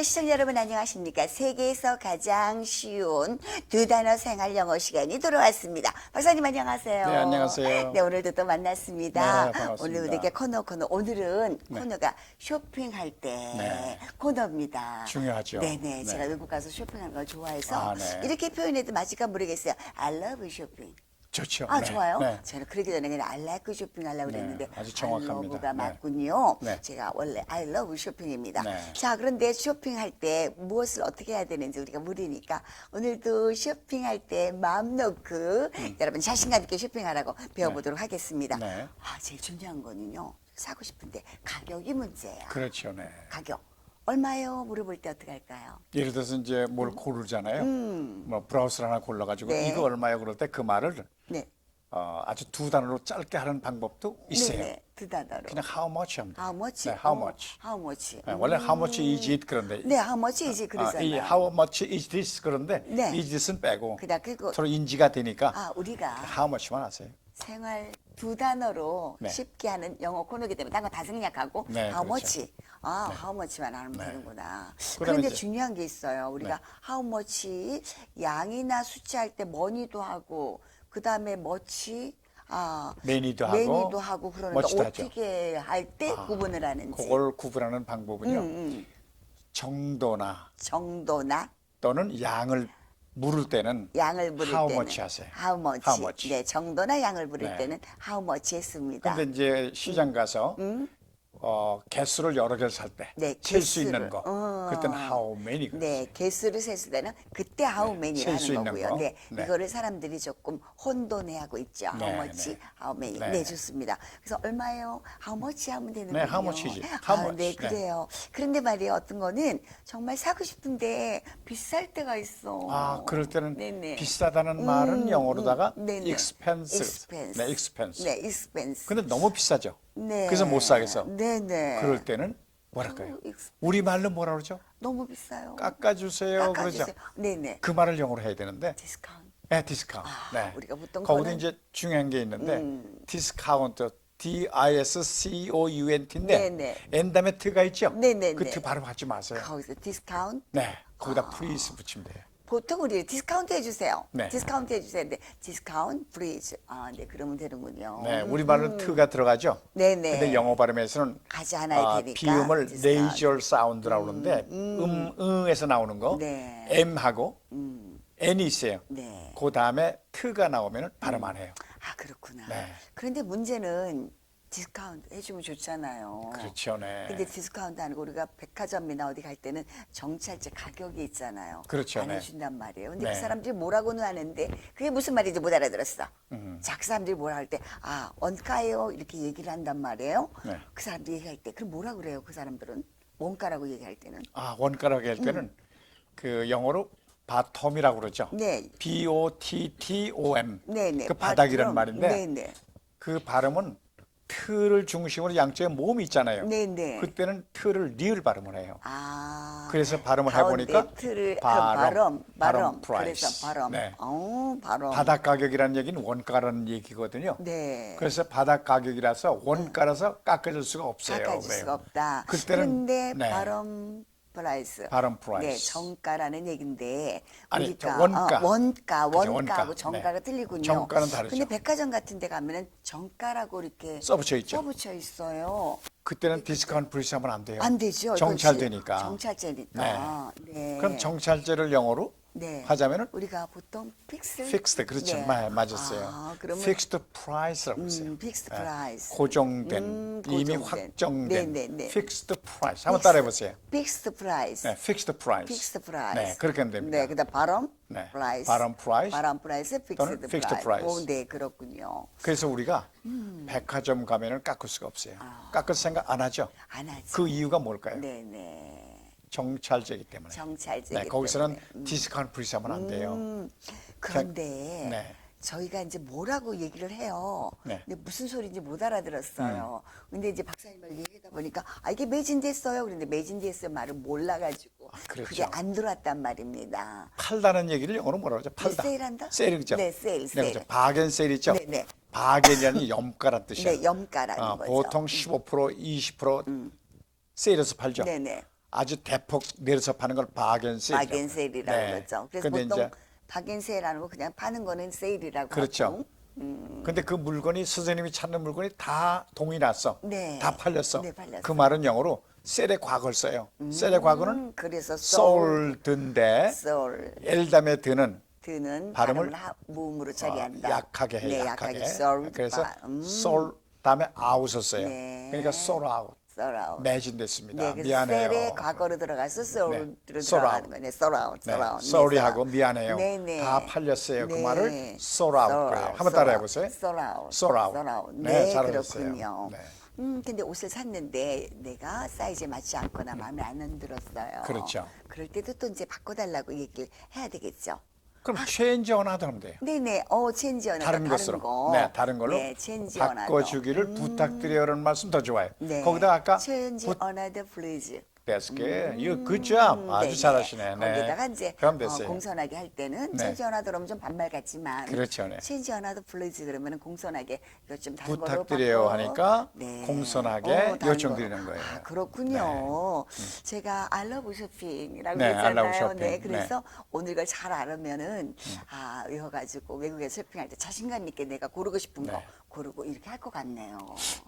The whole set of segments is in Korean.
라디오 시청자 여러분 안녕하십니까? 세계에서 가장 쉬운 두 단어 생활 영어 시간이 돌아왔습니다. 박사님 안녕하세요. 네, 안녕하세요. 네, 오늘도 또 만났습니다. 네, 반갑습니다. 오늘 우리에게 코너 코너 오늘은 네. 코너가 쇼핑할 때 네. 코너입니다. 중요하죠. 네네. 네. 제가 외국 가서 쇼핑하는 걸 좋아해서 아, 네. 이렇게 표현해도 맞을까 모르겠어요. I love shopping. 좋죠. 아 네, 좋아요. 네. 저는 그러기 전에 그냥 I like shopping 하려고 네, 그랬는데 아주 정확합니다. I love가 네. 맞군요. 네. 제가 원래 I love 쇼핑입니다. 네. 자 그런데 쇼핑할 때 무엇을 어떻게 해야 되는지 우리가 물으니까 오늘도 쇼핑할 때 마음 놓고 여러분 자신감 있게 쇼핑하라고 배워보도록 하겠습니다. 음. 네. 아 제일 중요한 거는요 사고 싶은데 가격이 문제야. 그렇죠. 네. 가격 얼마요? 물어볼 때 어떻게 할까요? 예를 들어서 이제 뭘 고르잖아요. 뭐 브라우스를 하나 골라가지고 음. 네. 이거 얼마요? 그럴 때 그 말을 네. 어, 아주 두 단어로 짧게 하는 방법도 있어요. 네네. 두 단어로. 그냥 how much 돼요. How much? 네, how 어, much. How much? 네, 원래 how much is it 그런데 네, how much is it 아, 그러잖아요. 이 how much is this 그런데 네. is this은 빼고 그다 그리고 서로 인지가 되니까 아 우리가 how much만 하세요. 생활 두 단어로 네. 쉽게 하는 영어 코너기 때문에 딴 거 다 생략하고 네, how 그렇죠. much 아 how much만 하면 되는구나. 그다음에 그런데 이제- 중요한 게 있어요. 우리가 네. how much 양이나 숫자할 때 머니도 하고 그 다음에 much 아 매니도 하고 매니도 하고 하죠. 어떻게 할때 아, 구분을 하는지 그걸 구분하는 방법은요. 음, 음. 정도나 정도나 또는 양을 물을 때는 양을 부를 how 때는 much 하세요. how much. How much. 네, 정도나 양을 부를 네. 때는 how much 했습니다. 근데 이제 시장 가서 어, 개수를 여러 개를 살 때 네, 셀 수 개수를. 있는 거 어. 그때는 how many 네, 개수를 셌을 때는 그때 how many 셀수 하는 있는 거고요. 거. 네, 네. 이거를 사람들이 조금 혼돈해하고 있죠. how 네, much, 네. how many. 네. 네. 좋습니다. 그래서 얼마요? how much 하면 되는군요. 네, how much이지. How 아, much. 네, 네. 그래요. 그런데 말이에요. 어떤 거는 정말 사고 싶은데 비쌀 때가 있어. 아 그럴 때는 네네. 비싸다는 말은 영어로다가 음, 네네. expensive expense. 네 expense 네, expense. 근데 너무 비싸죠 네. 그래서 못 사겠어 네네. 그럴 때는 뭐랄까요. 우리 말로 뭐라 그러죠 너무 비싸요. 깎아주세요 깎아주세요. 그러죠 네네. 그 말을 영어로 해야 되는데 디스카운트. 네, 디스카운트. 아, 네. 우리가 보통 거기도 그거는- 이제 중요한 게 있는데 음. 디스카운트 D I S C O U N T인데 네네. N 다음에 T가 있죠. 네네네. 그 T 발음 하지 마세요. 거기서 디스카운트. 네. 거기다 아. please 붙이면 돼요. 보통 우리 디스카운트 해주세요. 네. 디스카운트 해주세요. 근데 디스카운트 프리즈. 아, 네, 그러면 되는군요. 네, 우리 말은 T가 들어가죠. 음. 네네. 근데 영어 발음에서는 가지 않아야 아, 되니까. 비음을 nasal sound라고 그러는데 음, 응에서 나오는 거 네. M하고 N이 있어요. 네. 그 다음에 T가 나오면 발음 안 해요. 아, 그렇구나. 네. 그런데 문제는 디스카운트 해주면 좋잖아요. 그렇죠, 네. 근데 디스카운트 아니고 우리가 백화점이나 어디 갈 때는 정찰제 가격이 있잖아요. 그렇죠, 안 네. 해준단 말이에요. 근데 네. 그 사람들이 뭐라고는 하는데 그게 무슨 말인지 못 알아들었어. 음. 자, 그 사람들이 뭐라 할 때, 아, 원가예요? 이렇게 얘기를 한단 말이에요. 네. 그 사람들이 얘기할 때, 그럼 뭐라 그래요? 그 사람들은? 원가라고 얘기할 때는? 아 원가라고 할 때는 그 영어로 바텀이라고 그러죠. 네. B O T T O M. 네, 네. 그 바닥이란 바텀. 말인데 네, 네. 그 발음은 틀을 중심으로 양쪽에 몸이 있잖아요. 네, 네. 그때는 틀을 리을 발음을 해요. 아. 그래서 발음을 해보니까 틀을, 그 발음, 발음, 발음. 발음 프라이스. 그래서 발음. 네. 어, 발음. 바닥 가격이라는 얘기는 원가라는 얘기거든요. 네. 그래서 바닥 가격이라서 원가라서 깎아줄 수가 없어요. 깎아줄. 수가 없다. 그때는 그런데 네. 발음 프라이스. 발음 네, 프라이스. 정가라는 얘기인데 아니, 우리가 저 원가. 어, 원가, 그죠, 원가하고 원가. 정가가 네. 틀리군요. 정가는 다르죠. 근데 백화점 같은 데 가면은 정가라고 이렇게 써붙여 있죠. 써붙여 있어요. 그때는 디스카운트 프리스 하면 안 돼요. 안 되죠. 정찰되니까. 정찰제니까. 네. 그럼 정찰제를 영어로 네. 하자면은 우리가 보통 픽스 fixed 그렇죠. 네. 마- 맞았어요. 아, 그러면 fixed price라고 했어요. 음, fixed price. 고정된 음, 이미 고정된. 확정된 네, 네, 네. fixed price. 한번 따라해 보세요. 픽스 프라이스. 네, fixed price. 픽스 프라이스. 네, 그렇게 하면 됩니다. 네, 그다음 네, 프라이스. 발음 프라이스 발음 프라이스 픽스 fixed price. 오, 네, 그렇군요. 그래서 우리가 음. 백화점 가면은 깎을 수가 없어요. 깎을 생각 안 하죠. 안 하죠. 그 이유가 뭘까요? 아. 네, 네. 정찰제이기 때문에. 정찰제. 네, 거기서는 디스카운트 프리스 하면 안 돼요. 음, 그런데 네. 저희가 이제 뭐라고 얘기를 해요. 네. 근데 무슨 소리인지 못 알아들었어요. 음. 근데 이제 박사님을 얘기하다 보니까 아 이게 매진됐어요. 그런데 매진됐어요 말을 몰라가지고 그렇죠. 그게 안 들어왔단 말입니다. 팔다는 얘기를 영어로 뭐라 그러죠? 팔다. 세일한다? 세일이죠. 네, 세일, 네, 세일. 그렇죠. 바겐 세일이죠. 네, 네. 바겐이라는 염가란 뜻이에요. 네, 염가라는 어, 거죠. 음. 보통 15% 20% 세일해서 팔죠. 네 네. 아주 대폭 내려서 파는 걸 바겐 세일. 바겐세일이라고 네. 그러죠. 그래서 근데 보통 이제 바겐 세일하는 거 그냥 파는 거는 세일이라고 그렇죠. 하고. 근데 그 물건이 선생님이 찾는 물건이 다 동이 났어. 네. 다 팔렸어. 네, 팔렸어. 그 말은 영어로 셀의 과거를 써요. 셀의 과거는 음, 그래서 sold인데 soul 엘담에 드는 드는 발음을 발음을 하, 모음으로 어, 처리한다. 약하게 해. 네, 약하게. soul. 그래서 바- 음, soul 다음에 out을 써요. 네. 그러니까 soul out. Out. 매진됐습니다. 네, 미안해요. 셀의 과거로 들어가서 soul로 네, 들어가는 soul out. 거네. out, 네, sorry하고 네, 미안해요. 네, 네. 다 팔렸어요. 그 네. 말을 그래요. out, 한번 따라해 보세요. sold out. 네, 네, 잘하셨어요. 그렇군요. 네. 음, 근데 옷을 샀는데 내가 사이즈에 맞지 않거나 마음에 안 들었어요. 그렇죠. 그럴 때도 또 이제 바꿔달라고 얘기를 해야 되겠죠. 그럼 체인지 언하도 하면 돼요. 네네. 어, 체인지 언어 다른 것으로. 거. 네, 다른 걸로 네, 체인지. 바꿔주기를 부탁드려요라는 말씀 더 좋아요. 네. 거기다 아까 체인지 부- 언어드 플리즈. 데스크에 이거 굿잡 아주 네네. 잘하시네. 네. 거기다가 이제 그럼 어, 됐어요. 공손하게 할 때는 네. 체인지 언어드 그러면 좀 반말 같지만 그렇죠, 네. 체인지 언어드 플리즈 그러면 공손하게 이거 좀 다른 걸로 부탁드려요 바꿔. 하니까 공손하게 어, 다른 요청드리는 거. 거예요. 아, 그렇군요. 제가 알러브 쇼핑이라고 네, 했잖아요. Shopping. 네, 그래서 오늘 이걸 잘 알으면은 아 외워가지고 외국에 쇼핑할 때 자신감 있게 내가 고르고 싶은 거 네. 고르고 이렇게 할 것 같네요.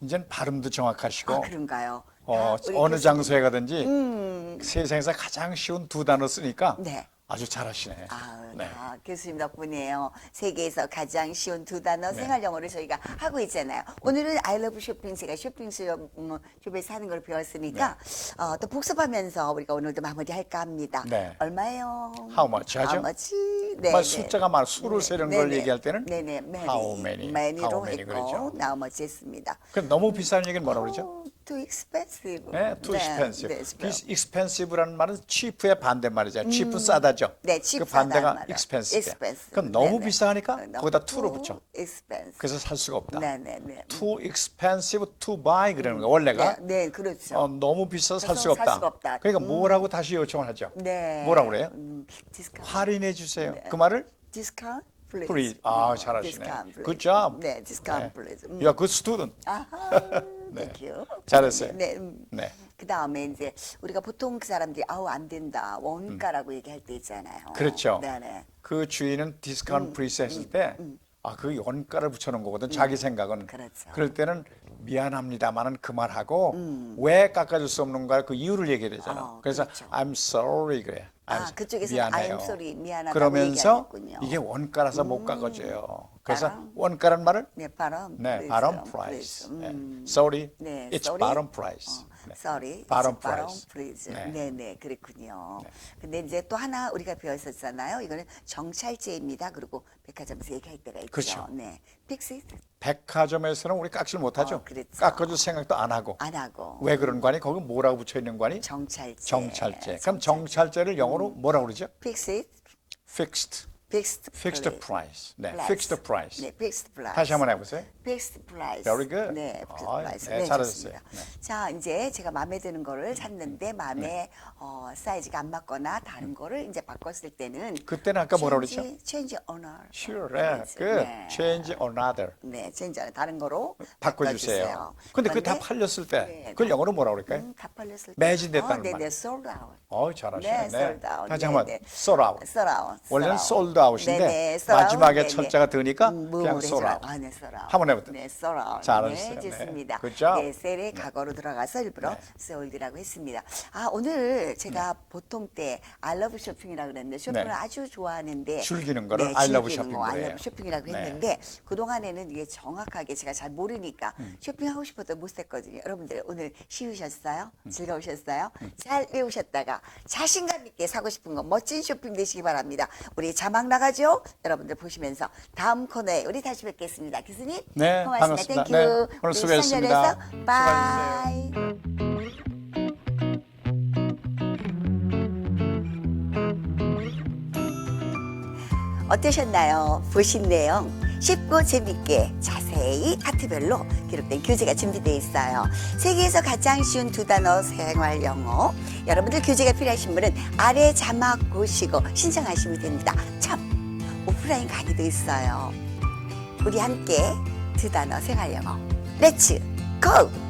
이제는 발음도 정확하시고 아 그런가요? 어, 다 우리 어느 교수님- 장소에 가든지 음. 세상에서 가장 쉬운 두 단어 쓰니까 네. 아주 잘하시네. 아, 네. 아, 교수님 덕분이에요. 세계에서 가장 쉬운 두 단어 생활 영어를 저희가 하고 있잖아요. 오늘은 I love 쇼핑 제가 쇼핑 수업 음, 숍에서 하는 걸 배웠으니까 어, 또 복습하면서 우리가 오늘도 마무리할까 합니다. 네. 얼마예요? How much 하죠? How much? 네, 말 네. 숫자가 많아 수를 세는 걸 네네. 얘기할 때는 네네, many, how many, many로 how many 했고 그러죠. much 했습니다. 그 너무 비싼 얘기는 뭐라 그러죠? 어, too expensive. 네, too expensive. 네, 네, expensive라는 말은 cheap의 반대말이잖아요. cheap은 싸다죠. 네, cheap 그 반대가 말이에요. expensive. expensive. 그럼 너무 네네. 비싸니까 어, 거기다 to를 붙여. expensive. 그래서 살 수가 없다. 네네네. too expensive to buy 그러는 거 원래가 네, 네, 그렇죠. 어, 너무 비싸서 살 수가 살. 수가 없다. 그러니까 음. 뭐라고 다시 요청을 하죠? 네. 뭐라고 그래요? 음, 디스카운트. 할인해 주세요. 그 말을 디스카운트 플리즈. please. 아, 잘하시네. 디스카운트 플리즈. Good job. 네, 디스카운트 플리즈. 음. You are good student. 아하. 네. 땡큐. 잘했어요. 네. 음. 네. 그 다음에 이제 우리가 보통 그 사람들이 아우 안 된다 원가라고 얘기할 때 있잖아요. 음. 그렇죠. 네네. 그 주인은 디스카운트 프리스 했을 때 아, 그 원가를 붙여놓은 거거든. 자기 생각은. 그렇죠. 럴 때는 미안합니다만은 그 말하고 왜 깎아줄 수 없는가 그 이유를 얘기해야 되잖아. 어, 그래서 그렇죠. I'm sorry 그래. 아, I'm 그쪽에서는 미안해요. I'm sorry, 미안하다고 그러면서 얘기하겠군요. 이게 원가라서 못 깎아줘요. 그래서 바람. 원가란 말을 네, 바람. 네, bottom 플리즈. price. 네, 음. sorry, 네, it's sorry. bottom price. 어, 네. sorry. bottom price. please. 네. 네, 네, 그렇군요. 근데 이제 또 하나 우리가 배웠었잖아요. 이거는 정찰제입니다. 그리고 백화점에서 얘기할 때가 있죠. 그렇죠. 네. 픽스 백화점에서는 우리 깎지를 못하죠. 어, 그렇죠. 깎아줄 생각도 안 하고. 안 하고 왜 그런 관이? 거기 뭐라고 붙여 있는 관이? 정찰제. 정찰제. 그럼 정찰제를 영어로 뭐라고 그러죠? 픽스 fixed. 픽스 fixed price. 네, fixed price. 네, 픽스 플라이스. 다시 한번 해보세요. 픽스 플라이스. Very good. 네, 픽스 아, 플라이스. 네, 네, 잘하셨어요. 좋습니다. 자, 이제 제가 마음에 드는 거를 찾는데 마음에 어, 사이즈가 안 맞거나 다른 거를 이제 바꿨을 때는 그때는 아까 뭐라고 그랬죠? change owner. Sure, 그렇지. good. 네. Change another. 네, change owner. 다른 거로 바꿔주세요. 근데 그게 다 팔렸을 때 네, 그걸 영어로 뭐라고 그럴까요? 음, 다 팔렸을 때. 매진됐다는 어, 네, 말. 네, sold out. 어, 잘하시네. 네, sold out. 다시 네, 한번 네. sold out. sold out. 원래는 sold out인데 네, 네, sold out. 마지막에 네, 네. 철자가 드니까 음, 그냥 sold 해서 out. 아, 네, out. 한번 해보세요. 네, out. 잘하셨어요. 네, 네. 좋습니다. Good job. 네, 셀의 과거로 들어가서 일부러 sold이라고 했습니다. 아, 오늘 제가 보통 때 love 쇼핑이라고 그랬는데 쇼핑을 네. 아주 좋아하는데 즐기는 거를 네, love 즐기는 거, 해요. 쇼핑이라고 네. 했는데 그동안에는 이게 정확하게 제가 잘 모르니까 음. 쇼핑하고 싶어도 못 했거든요. 여러분들 오늘 쉬우셨어요? 음. 즐거우셨어요? 잘 외우셨다가 자신감 있게 사고 싶은 거 멋진 쇼핑 되시기 바랍니다. 우리 자막 나가죠? 여러분들 보시면서 다음 코너에 우리 다시 뵙겠습니다. 교수님 네, 고맙습니다. 반갑습니다. 땡큐. 네, 오늘 수고하셨습니다. 시청자에서 바이. 어떠셨나요? 보신 내용 쉽고 재밌게 자세히 파트별로 기록된 교재가 준비되어 있어요. 세계에서 가장 쉬운 두 단어 생활 영어. 여러분들 교재가 필요하신 분은 아래 자막 보시고 신청하시면 됩니다. 참 오프라인 강의도 있어요. 우리 함께 두 단어 생활 영어. 렛츠 고!